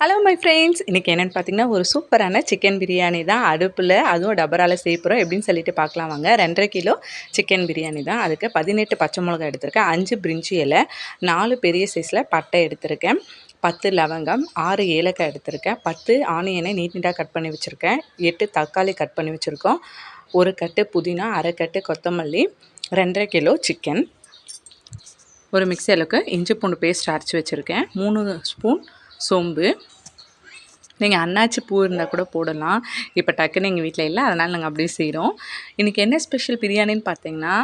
Hello my friends இன்றைக்கி என்னென்னு பார்த்தீங்கன்னா ஒரு சூப்பரான சிக்கன் பிரியாணி தான். அடுப்பில் அதுவும் டபரால் செய்யப்போகிறோம் எப்படின்னு சொல்லிட்டு பார்க்கலாம் வாங்க. ரெண்டரை கிலோ சிக்கன் பிரியாணி தான். அதுக்கு பதினெட்டு பச்சை மிளகா எடுத்திருக்கேன். அஞ்சு பிரிஞ்சி இலை நாலு பெரிய சைஸில் பட்டை எடுத்திருக்கேன். பத்து லவங்கம் ஆறு ஏலக்காய் எடுத்திருக்கேன். பத்து ஆனியனை நீட் நீட்டாக கட் பண்ணி வச்சுருக்கேன். எட்டு தக்காளி கட் பண்ணி வச்சுருக்கோம். ஒரு கட்டு புதினா அரை கட்டு கொத்தமல்லி ரெண்டரை கிலோ சிக்கன் ஒரு மிக்சி அளவுக்கு இஞ்சி பூண்டு பேஸ்ட் அரைச்சி வச்சுருக்கேன். மூணு ஸ்பூன் சோம்பு. நீங்கள் அன்னாச்சி பூ இருந்தால் கூட போடலாம். இப்போ டக்குன்னு எங்கள் வீட்டில் இல்லை அதனால் நாங்கள் அப்படியே செய்கிறோம் இன்றைக்கி என்ன ஸ்பெஷல் பிரியாணின்னு பார்த்தீங்கன்னா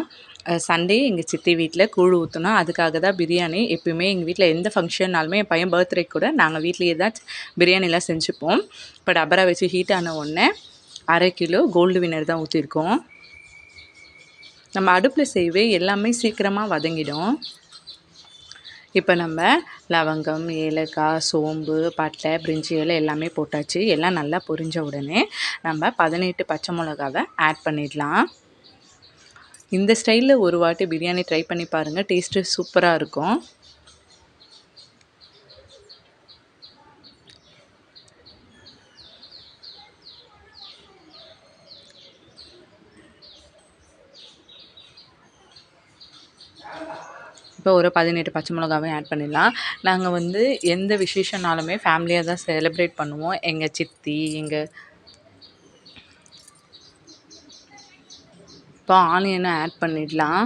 சண்டே எங்கள் சித்தி வீட்டில் கூழ் ஊற்றணும் அதுக்காக தான் பிரியாணி. எப்பயுமே எங்கள் வீட்டில் எந்த ஃபங்க்ஷன்னாலுமே என் பையன் பர்த்டே கூட நாங்கள் வீட்லேயே தான் பிரியாணிலாம் செஞ்சுப்போம். இப்போ டபரா வச்சு ஹீட் ஆன உடனே அரை கிலோ கோல்டு வினர் தான் ஊற்றிருக்கோம் நம்ம அடுப்பில் செய்வே எல்லாமே சீக்கிரமாக வதங்கிடும். இப்போ நம்ம லவங்கம் ஏலக்காய் சோம்பு பட்டை பிரிஞ்சி இலை எல்லாமே போட்டாச்சு. எல்லாம் நல்லா பொரிஞ்ச உடனே நம்ம பதினெட்டு பச்சை மிளகாவை ஆட் பண்ணிடலாம். இந்த ஸ்டைலில் ஒரு வாட்டி பிரியாணி ட்ரை பண்ணி பாருங்கள் டேஸ்ட்டு சூப்பராக இருக்கும். இப்போ ஒரு பதினெட்டு பச்சை மிளகாவையும் ஆட் பண்ணிடலாம். நாங்கள் வந்து எந்த விசேஷனாலுமே ஃபேமிலியாக தான் செலிப்ரேட் பண்ணுவோம். எங்கள் சித்தி எங்கள் இப்போ ஆனியனை ஆட் பண்ணிடலாம்.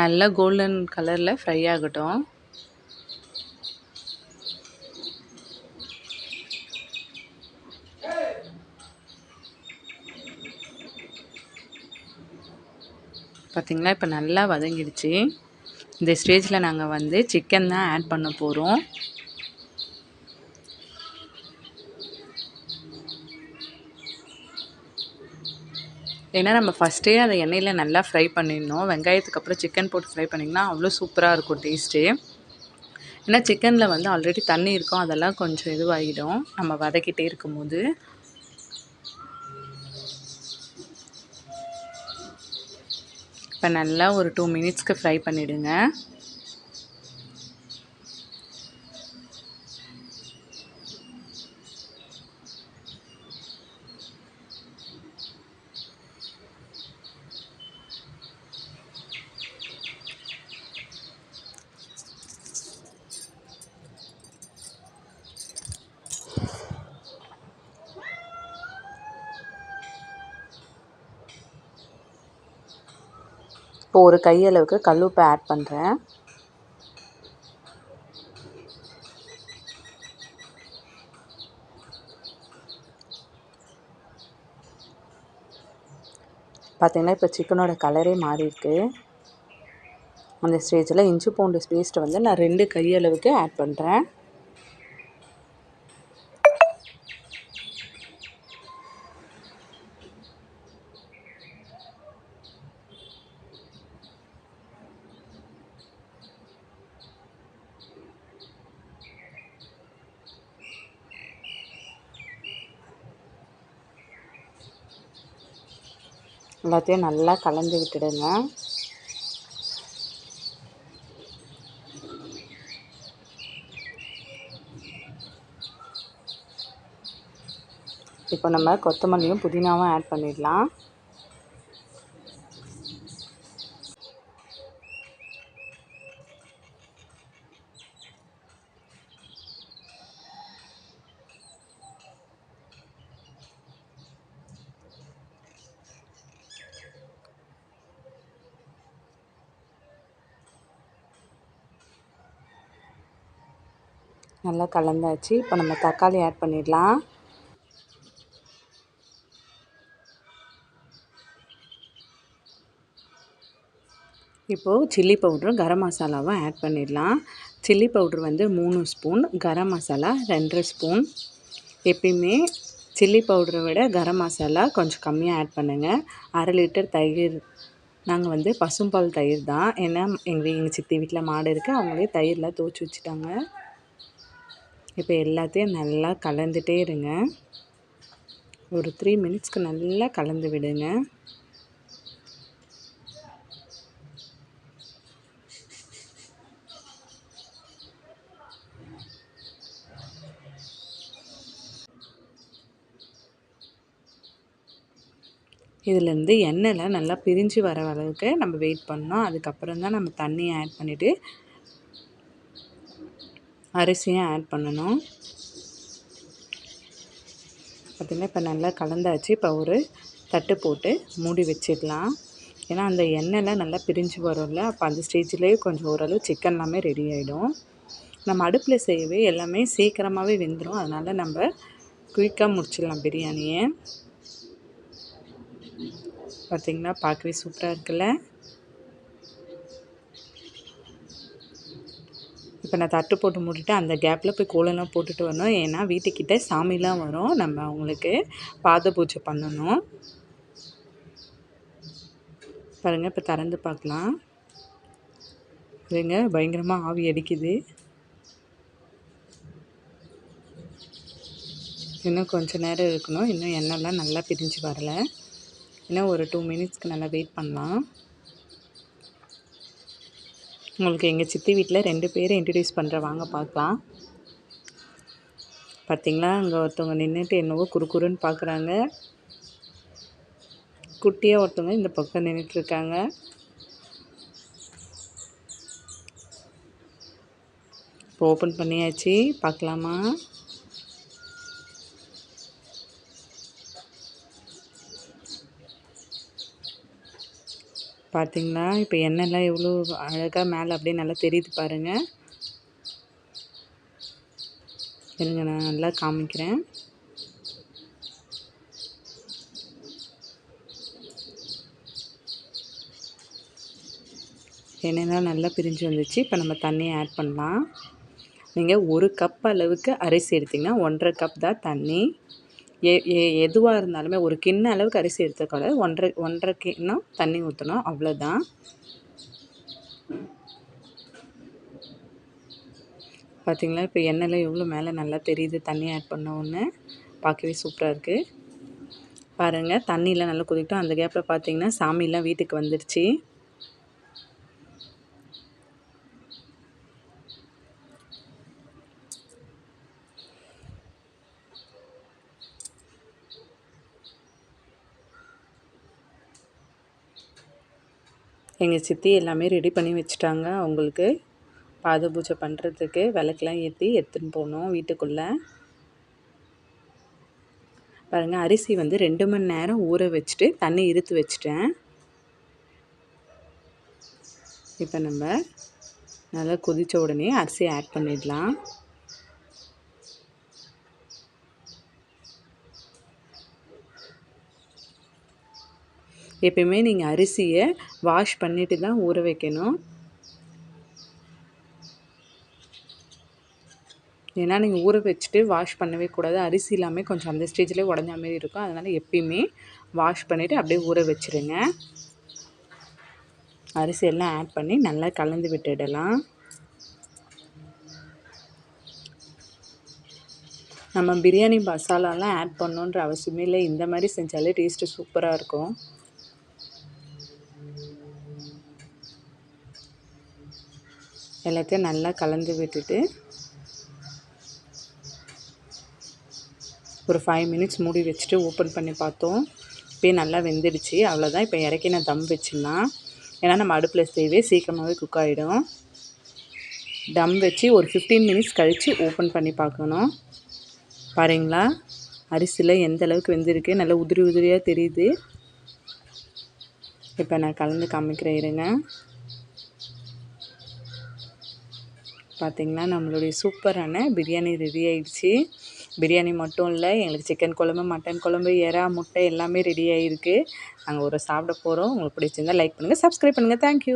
நல்லா கோல்டன் கலரில் ஃப்ரை ஆகட்டும். பார்த்திங்களா இப்போ நல்லா வதங்கிடுச்சு. இந்த ஸ்டேஜில் நாங்கள் வந்து சிக்கன் தான் ஆட் பண்ண போகிறோம் ஏன்னா நம்ம ஃபஸ்ட்டே அதை எண்ணெயில் நல்லா ஃப்ரை பண்ணிடணும். வெங்காயத்துக்கு அப்புறம் சிக்கன் போட்டு ஃப்ரை பண்ணிங்கன்னா அவ்வளோ சூப்பராக இருக்கும் டேஸ்ட்டு ஏன்னா சிக்கனில் வந்து ஆல்ரெடி தண்ணி இருக்கும். அதெல்லாம் கொஞ்சம் இதுவாகிடும் நம்ம வதக்கிட்டே இருக்கும்போது. இப்போ நல்லா ஒரு டூ மினிட்ஸ்க்கு ஃப்ரை பண்ணிவிடுங்க இப்போ ஒரு கையளவுக்கு கல்லுப்பை ஆட் பண்ணுறேன் பார்த்திங்கன்னா இப்போ சிக்கனோட கலரே மாறியிருக்கு அந்த ஸ்டேஜில் இஞ்சி பூண்டு பேஸ்ட்டை வந்து நான் ரெண்டு கையளவுக்கு ஆட் பண்ணுறேன் எல்லாத்தையும் நல்லா கலந்து விட்டுடுங்க. இப்போ நம்ம கொத்தமல்லியும் புதினாவும் ஆட் பண்ணிடலாம். நல்லா கலந்தாச்சு. இப்போ நம்ம தக்காளி ஆட் பண்ணிடலாம். இப்போது சில்லி பவுட்ரும் கரம் மசாலாவும் ஆட் பண்ணிடலாம். சில்லி பவுட்ரு வந்து மூணு ஸ்பூன் கரம் மசாலா ரெண்டரை ஸ்பூன் எப்பயுமே சில்லி பவுடரை விட கரம் மசாலா கொஞ்சம் கம்மியாக ஆட் பண்ணுங்கள் அரை லிட்டர் தயிர் நாங்கள் வந்து பசும்பால் தயிர் தான். ஏன்னா எங்கள் எங்கள் சித்தி வீட்டில் மாடு இருக்குது அவங்களே தயிரில் துவச்சி வச்சுட்டாங்க. இப்போ எல்லாத்தையும் நல்லா கலந்துகிட்டே இருங்க. ஒரு த்ரீ மினிட்ஸ்க்கு நல்லா கலந்து விடுங்க. இதிலேருந்து எண்ணெயில் நல்லா பிரிஞ்சு வர அளவுக்கு நம்ம வெயிட் பண்ணோம். அதுக்கப்புறம் தான் நம்ம தண்ணியை ஆட் பண்ணிவிட்டு அரிசியும் ஆட் பண்ணணும். பார்த்திங்கன்னா இப்போ நல்லா கலந்தாச்சு. இப்போ ஒரு தட்டு போட்டு மூடி வச்சிடலாம். ஏன்னா அந்த எண்ணெய்லாம் நல்லா பிரிஞ்சு வரும்ல. அப்போ அந்த ஸ்டேஜ்லேயே கொஞ்சம் ஓரளவு சிக்கன் எல்லாமே ரெடி ஆகிடும் நம்ம அடுப்பில் செய்யவே எல்லாமே சீக்கிரமாகவே வெந்துடும் அதனால் நம்ம குயிக்காக முடிச்சிடலாம் பிரியாணியை. பார்த்திங்கன்னா பார்க்கவே சூப்பராக இருக்குல்ல? இப்போ நான் தட்டு போட்டு மூடிட்டு அந்த கேப்பில் போய் கோலம்லாம் போட்டுட்டு வரணும். ஏன்னா வீட்டுக்கிட்ட சாமிலாம் வரும். நம்ம அவங்களுக்கு பாத பூஜை பண்ணணும். பாருங்கள் இப்போ திறந்து பார்க்கலாம். இதுங்க பயங்கரமாக ஆவி அடிக்குது. இன்னும் கொஞ்சம் நேரம் இருக்கணும். இன்னும் எண்ணெய்லாம் நல்லா பிரிஞ்சு வரலை. இன்னும் ஒரு டூ மினிட்ஸ்க்கு நல்லா வெயிட் பண்ணலாம். உங்களுக்கு எங்கள் சித்தி வீட்டில் ரெண்டு பேரும் இன்ட்ரடியூஸ் பண்ணுற வாங்க பார்க்கலாம். பார்த்திங்களா? அங்கே ஒருத்தவங்க நின்றுட்டு என்னவோ குறுக்குறுன்னு பார்க்குறாங்க. குட்டியாக ஒருத்தவங்க இந்த பக்கம் நின்றுட்டுருக்காங்க இப்போ ஓப்பன் பண்ணியாச்சு. பார்க்கலாமா? பார்த்தீங்களா இப்போ எண்ணெய்லாம் எவ்வளோ அழகாக மேலே அப்படியே நல்லா தெரியுது பாருங்கள் இருங்க நான் நல்லா காமிக்கிறேன். எண்ணெய்லாம் நல்லா பிரிஞ்சு வந்துச்சு. இப்போ நம்ம தண்ணியை ஆட் பண்ணலாம். நீங்கள் ஒரு கப் அளவுக்கு அரிசி எடுத்திங்கன்னா ஒன்றரை கப் தான் தண்ணி. எ எதுவாக இருந்தாலுமே ஒரு கிண்ண அளவுக்கு அரிசி எடுத்துக்கூட ஒன்றரை ஒன்றரை கிண்ணம் தண்ணி ஊற்றணும் அவ்வளோதான் பார்த்திங்களா இப்போ எண்ணெயில் எவ்வளோ மேலே நல்லா தெரியுது. தண்ணி ஆட் பண்ண ஒன்று பார்க்கவே சூப்பராக இருக்குது பாருங்கள் தண்ணியெலாம் நல்லா கொதிக்கிட்டோம். அந்த கேப்பில் பார்த்தீங்கன்னா சாமிலாம் வீட்டுக்கு வந்துடுச்சு எங்கள் சித்தி எல்லாமே ரெடி பண்ணி வச்சுட்டாங்க. அவங்களுக்கு பாத பூஜை பண்ணுறதுக்கு விளக்கெலாம் ஏற்றி எடுத்துன்னு போகணும் வீட்டுக்குள்ளே. பாருங்கள் அரிசி வந்து ரெண்டு மணி நேரம் ஊற வச்சுட்டு தண்ணி இருத்து வச்சுட்டேன். இப்போ நம்ம நல்லா கொதித்த உடனே அரிசியை ஆட் பண்ணிடலாம். எப்பயுமே நீங்கள் அரிசியை வாஷ் பண்ணிவிட்டு தான் ஊற வைக்கணும். ஏன்னா நீங்கள் ஊற வச்சுட்டு வாஷ் பண்ணவே கூடாது. அரிசி எல்லாமே கொஞ்சம் அந்த ஸ்டேஜ்லேயே உடஞ்ச மாதிரி இருக்கும். அதனால் எப்பயுமே வாஷ் பண்ணிவிட்டு அப்படியே ஊற வச்சுருங்க. அரிசி எல்லாம் ஆட் பண்ணி நல்லா கலந்து விட்டுடலாம். நம்ம பிரியாணி மசாலாலாம் ஆட் பண்ணணுன்ற அவசியமே இல்லை. இந்த மாதிரி செஞ்சாலே டேஸ்ட்டு சூப்பராக இருக்கும். எல்லாத்தையும் நல்லா கலந்து விட்டுட்டு ஒரு ஃபைவ் மினிட்ஸ் மூடி வச்சுட்டு ஓப்பன் பண்ணி பார்த்தோம். இப்போயே நல்லா வெந்துடுச்சு. அவ்வளோதான் இப்போ இறக்கி நான் தம் வச்சிடலாம் ஏன்னா நம்ம அடுப்பில் செய்வே சீக்கிரமாகவே குக் ஆகிடும் டம் வச்சு ஒரு ஃபிஃப்டீன் மினிட்ஸ் கழித்து ஓப்பன் பண்ணி பார்க்கணும். பாருங்களா? அரிசியில் எந்த அளவுக்கு வெந்திருக்கு? நல்லா உதிரி உதிரியாக தெரியுது. இப்போ நான் கலந்து காமிக்கிறேன் இருங்க. பார்த்திங்கன்னா நம்மளுடைய சூப்பரான பிரியாணி ரெடி ஆயிடுச்சு. பிரியாணி மட்டும் இல்லை எங்களுக்கு சிக்கன் குழம்பு மட்டன் குழம்பு எறா முட்டை எல்லாமே ரெடி ஆகிருக்கு நாங்கள் ஒரு சாப்பிட போகிறோம் உங்களுக்கு பிடிச்சிருந்தால் லைக் பண்ணுங்கள் சப்ஸ்கிரைப் பண்ணுங்கள் தேங்க்யூ